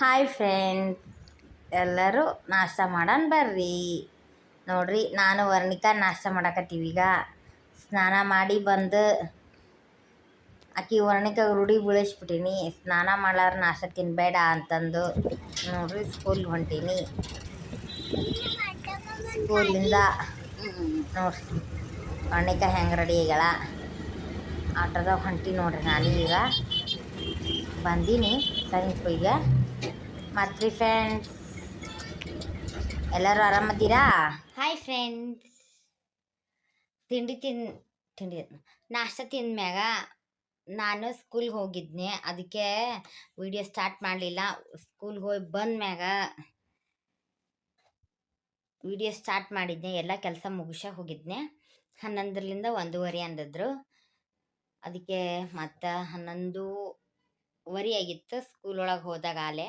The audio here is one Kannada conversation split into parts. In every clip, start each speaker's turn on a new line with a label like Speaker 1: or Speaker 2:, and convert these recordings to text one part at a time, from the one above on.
Speaker 1: ಹಾಯ್ ಫ್ರೆಂಡ್ ಎಲ್ಲರೂ ನಾಷ್ಟ ಮಾಡೋಣ ಬರ್ರಿ. ನೋಡ್ರಿ, ನಾನು ವರ್ಣಿಕಾ ನಾಷ್ಟ ಮಾಡಕತ್ತೀವಿ ಈಗ. ಸ್ನಾನ ಮಾಡಿ ಬಂದು ಆಕಿ ವರ್ಣಿಕಾ ರೂಢಿ ಬೀಳಿಸ್ಬಿಟ್ಟೀನಿ. ಸ್ನಾನ ಮಾಡ್ಲಾರ ನಾಷ್ಟ ತಿನ್ನಬೇಡ ಅಂತಂದು ನೋಡ್ರಿ ಸ್ಕೂಲ್ ಹೊಂಟೀನಿ. ಸ್ಕೂಲಿಂದ ನೋಡ್ರಿ, ವರ್ಣಿಕಾ ಹೆಂಗೆ ರೆಡಿ ಆಗ್ಯಾಳ? ಆಟೋದಾಗ ಹೊಂಟಿ ನೋಡ್ರಿ ನಾನು ಈಗ ಬಂದೀನಿ ಸಮೀಪಿಗೆ ಮತ್ತು ಫ್ರೆಂಡ್ಸ್ ಎಲ್ಲರೂ ಆರಾಮದ್ದೀರಾ ಹಾಯ್ ಫ್ರೆಂಡ್ಸ್ ತಿಂಡಿ ತಿನ್, ತಿಂಡಿ, ನಾಷ್ಟ ತಿಂದ್ಮ್ಯಾಗ ನಾನು ಸ್ಕೂಲ್ಗೆ ಹೋಗಿದ್ನೆ. ಅದಕ್ಕೆ ವಿಡಿಯೋ ಸ್ಟಾರ್ಟ್ ಮಾಡಲಿಲ್ಲ. ಸ್ಕೂಲ್ಗೆ ಹೋಗಿ ಬಂದ್ಮ್ಯಾಗ ವಿಡಿಯೋ ಸ್ಟಾರ್ಟ್ ಮಾಡಿದ್ನೆ. ಎಲ್ಲ ಕೆಲಸ ಮುಗಿಸ ಹೋಗಿದ್ನೆ. ಹನ್ನೊಂದರಿಂದ ಒಂದೂವರೆ ಅಂದಿದ್ರು. ಅದಕ್ಕೆ ಮತ್ತು ಹನ್ನೊಂದುವರೆ ಆಗಿತ್ತು ಸ್ಕೂಲ್ ಒಳಗೆ ಹೋದಾಗ ಆಲೆ.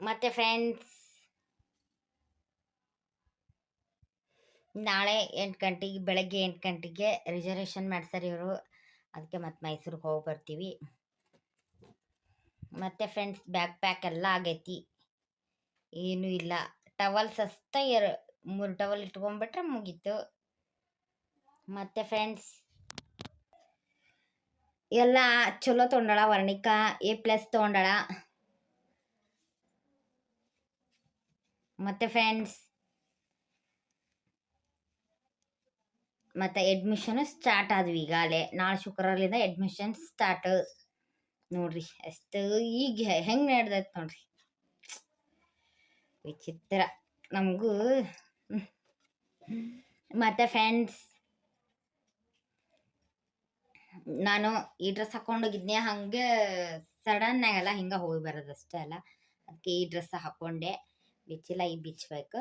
Speaker 1: ಮತ್ತು ಫ್ರೆಂಡ್ಸ್ ನಾಳೆ ಎಂಟು ಗಂಟೆಗೆ, ಬೆಳಗ್ಗೆ ಎಂಟು ಗಂಟೆಗೆ ರಿಸರ್ವೇಷನ್ ಮಾಡ್ತಾರೆ ಇವರು. ಅದಕ್ಕೆ ಮತ್ತು ಮೈಸೂರಿಗೆ ಹೋಗಿ ಬರ್ತೀವಿ. ಮತ್ತು ಫ್ರೆಂಡ್ಸ್ ಬ್ಯಾಗ್ ಪ್ಯಾಕ್ ಎಲ್ಲ ಆಗೈತಿ. ಏನೂ ಇಲ್ಲ. ಟವಲ್ಸ್ ಅಷ್ಟೇ ಎರ ಮೂರು ಟವಲ್ ಇಟ್ಕೊಂಡ್ಬಿಟ್ರೆ ಮುಗೀತು. ಮತ್ತು ಫ್ರೆಂಡ್ಸ್ ಎಲ್ಲ ಚಲೋ ತೊಗೊಂಡಳ ವರ್ಣಿಕಾ. ಎ ಪ್ಲಸ್ ತೊಗೊಂಡಾಳ. ಮತ್ತು ಫ್ರೆಂಡ್ಸ್, ಮತ್ತು ಅಡ್ಮಿಷನ್ ಸ್ಟಾರ್ಟ್ ಆದ್ವಿ ಈಗಾಗಲೇ. ನಾಳೆ ಶುಕ್ರವಾರದಿಂದ ಅಡ್ಮಿಷನ್ ಸ್ಟಾರ್ಟ್ ನೋಡ್ರಿ, ಅಷ್ಟು ಈಗ ಹೆಂಗೆ ನಡೆದೈತೆ ನೋಡ್ರಿ. ವಿಚಿತ್ರ. ನಮಗೂ ಮತ್ತು ಫ್ರೆಂಡ್ಸ್, ನಾನು ಈ ಡ್ರೆಸ್ ಹಾಕೊಂಡೋಗಿದ್ನೆ ಹಂಗೆ ಸಡನ್ ಆಗಲ್ಲ, ಹಿಂಗೆ ಹೋಗಿ ಬರೋದಷ್ಟೇ ಅಲ್ಲ. ಅದಕ್ಕೆ ಈ ಡ್ರೆಸ್ ಹಾಕ್ಕೊಂಡೆ ಬಿಚ್ಚಿಲ್ಲ ಈಗ ಬಿಚ್ಚಬೇಕು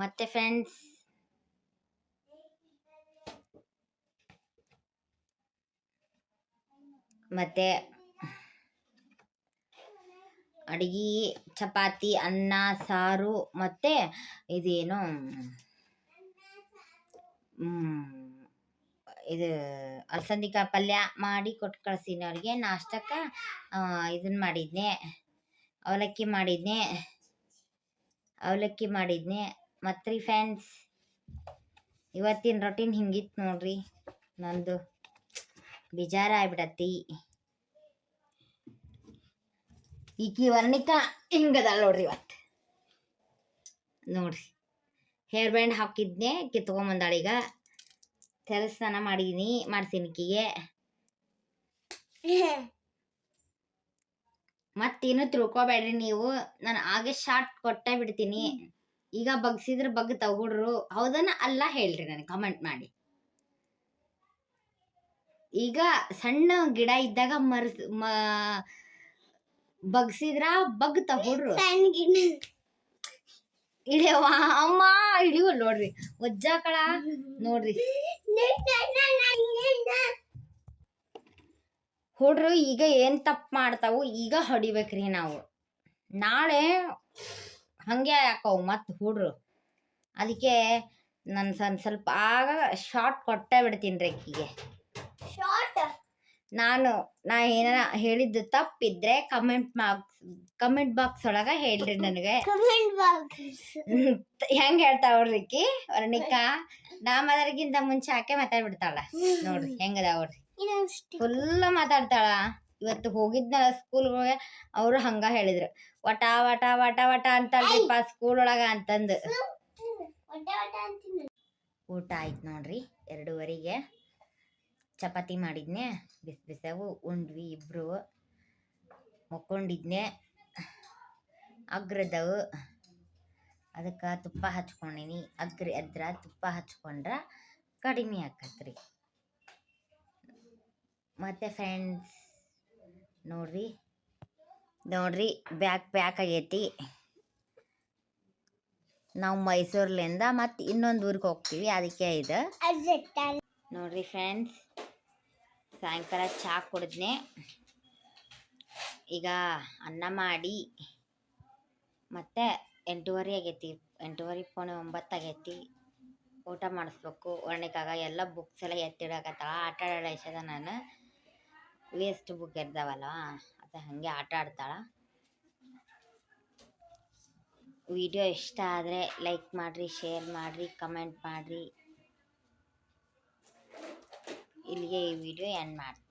Speaker 1: ಮತ್ತು ಫ್ರೆಂಡ್ಸ್ ಮತ್ತು ಅಡಿಗೆ, ಚಪಾತಿ, ಅನ್ನ, ಸಾರು, ಮತ್ತು ಇದೇನು? ಇದು ಅಲಸಂದಿಕಾಯಿ ಪಲ್ಯ ಮಾಡಿ ಕೊಟ್ಟು ಕಳ್ಸೀನಿ ಅವ್ರಿಗೆ ನಾಷ್ಟಕ್ಕೆ ಇದನ್ನು ಮಾಡಿದ್ನೆ, ಅವಲಕ್ಕಿ ಮಾಡಿದ್ನೆ. ಅವಲಕ್ಕಿ ಮಾಡಿದ್ನೆ. ಮತ್ತು ರೀ ಫ್ರೆಂಡ್ಸ್, ಇವತ್ತಿನ ರೊಟೀನ್ ಹಿಂಗಿತ್ತು ನೋಡ್ರಿ. ನಂದು ಬೇಜಾರಾಗ್ಬಿಡತ್ತಿ ಈಕಿ ವರ್ಣಿಕಾ ಹಿಂಗದ ನೋಡ್ರಿ ಇವತ್ತು. ನೋಡ್ರಿ ಹೇರ್ ಬ್ಯಾಂಡ್ ಹಾಕಿದ್ನೆ ಕಿತ್ಕೊಂಬಂದಾಳೀಗ ತಲೆ ಸ್ನಾನ ಮಾಡೀನಿ ಕಿಗೆ ಈಕಿಗೆ. ಮತ್ತೇನು ತಿಳ್ಕೊಬೇಡ್ರಿ ನೀವು. ನಾನು ಆಗ ಶಾರ್ಟ್ ಕೊಟ್ಟೇ ಬಿಡ್ತೀನಿ. ಈಗ ಬಗ್ಸಿದ್ರ ಬಗ್ ತಗೊಡ್ರು. ಹೌದನ ಅಲ್ಲ ಹೇಳ್ರಿ ನನಗೆ ಕಮೆಂಟ್ ಮಾಡಿ. ಈಗ ಸಣ್ಣ ಗಿಡ ಇದ್ದಾಗ ಮರ್ಸ್ ಮ ಬಗ್ಸಿದ್ರ ಬಗ್ ತಗೊಡ್ರು. ಇಳಿಯವ ಅಮ್ಮ ಇಳಿಯೋ ನೋಡ್ರಿ. ಒಜ್ಜಾಕಳ ನೋಡ್ರಿ. ಹುಡ್ರು ಈಗ ಏನ್ ತಪ್ಪು ಮಾಡ್ತಾವು ಈಗ ಹೊಡಿಬೇಕ್ರಿ ನಾವು. ನಾಳೆ ಹಂಗೆ ಯಾಕವು ಮತ್ತು ಹುಡ್ರು. ಅದಕ್ಕೆ ನಾನು ಸನ್ ಸ್ವಲ್ಪ ಆಗ ಶಾರ್ಟ್ ಕೊಟ್ಟೇ ಬಿಡ್ತೀನಿ ರೀ ಆಕಿಗೆ ನಾನು ನಾ ಏನಾರ ಹೇಳಿದ್ದು ತಪ್ಪಿದ್ರೆ ಕಮೆಂಟ್ ಬಾಕ್ಸ್ ಕಮೆಂಟ್ ಬಾಕ್ಸ್ ಒಳಗೆ ಹೇಳ್ರಿ ನನಗೆ. ಹೆಂಗ್ ಹೇಳ್ತಾವ್ರಿ ಈಕಿ ವರ್ಣಿಕಾ ನಾ ಮಾತಾಡಕ್ಕಿಂತ ಮುಂಚೆ ಆಕೆ ಮಾತಾಡ್ಬಿಡ್ತಾಳ. ನೋಡ್ರಿ ಹೆಂಗದ ಅವ್ರಿ. ಫುಲ್ ಮಾತಾಡ್ತಾಳ. ಇವತ್ತು ಹೋಗಿದ್ನಲ್ಲ ಸ್ಕೂಲ್ ಅವರು ಹಂಗ ಹೇಳಿದ್ರು. ವಟ ವಟ ವಟ ವಟ ಅಂತಲ್ರಿಪ್ಪ ಸ್ಕೂಲ್ ಒಳಗ ಅಂತಂದು. ಊಟ ಆಯ್ತು ನೋಡ್ರಿ ಎರಡೂವರೆಗೆ. ಚಪಾತಿ ಮಾಡಿದ್ನೆ ಬಿಸಿ ಬಿಸವು ಉಂಡ್ವಿ ಇಬ್ರು. ಮಕ್ಕೊಂಡಿದ್ನೆ. ಅಗ್ರದವು. ಅದಕ್ಕೆ ತುಪ್ಪ ಹಚ್ಕೊಂಡಿನಿ. ಅಗ್ರಿ ಅದ್ರ ತುಪ್ಪ ಹಚ್ಕೊಂಡ್ರ ಕಡಿಮೆ ಆಕತ್ರಿ. ಮತ್ತು ಫ್ರೆಂಡ್ಸ್ ನೋಡ್ರಿ. ನೋಡ್ರಿ ಬ್ಯಾಗ್ ಪ್ಯಾಕ್ ಆಗೈತಿ. ನಾವು ಮೈಸೂರ್ಲಿಂದ ಮತ್ತು ಇನ್ನೊಂದು ಊರಿಗೆ ಹೋಗ್ತೀವಿ, ಅದಕ್ಕೆ ಇದು. ನೋಡ್ರಿ ಫ್ರೆಂಡ್ಸ್ ಸಾಯಂಕಾಲ ಚಹಾ ಕುಡಿದ್ನೆ. ಈಗ ಅನ್ನ ಮಾಡಿ, ಮತ್ತು ಎಂಟೂವರೆ ಆಗೈತಿ, ಎಂಟೂವರೆ ಪೋಣೆ ಒಂಬತ್ತು ಆಗೈತಿ. ಊಟ ಮಾಡಿಸ್ಬೇಕು ಒಣಕಾಗ ಎಲ್ಲ ಬುಕ್ಸ್ ಎಲ್ಲ ಎತ್ತಿಡಕತ್ತಾಳ, ಆಟ ಆಡೋದ ನಾನು. ವೇಸ್ಟ್ ಬುಕ್ ಇರ್ತಾವಲ್ಲ, ಅದು ಹಾಗೆ ಆಟ ಆಡ್ತಾಳ. ವಿಡಿಯೋ ಇಷ್ಟ ಆದರೆ ಲೈಕ್ ಮಾಡಿರಿ ಶೇರ್ ಮಾಡಿರಿ ಕಮೆಂಟ್ ಮಾಡಿರಿ. ಇಲ್ಲಿಗೆ ಈ ವಿಡಿಯೋ ಎಂಡ್ ಮಾಡ್ತೀನಿ.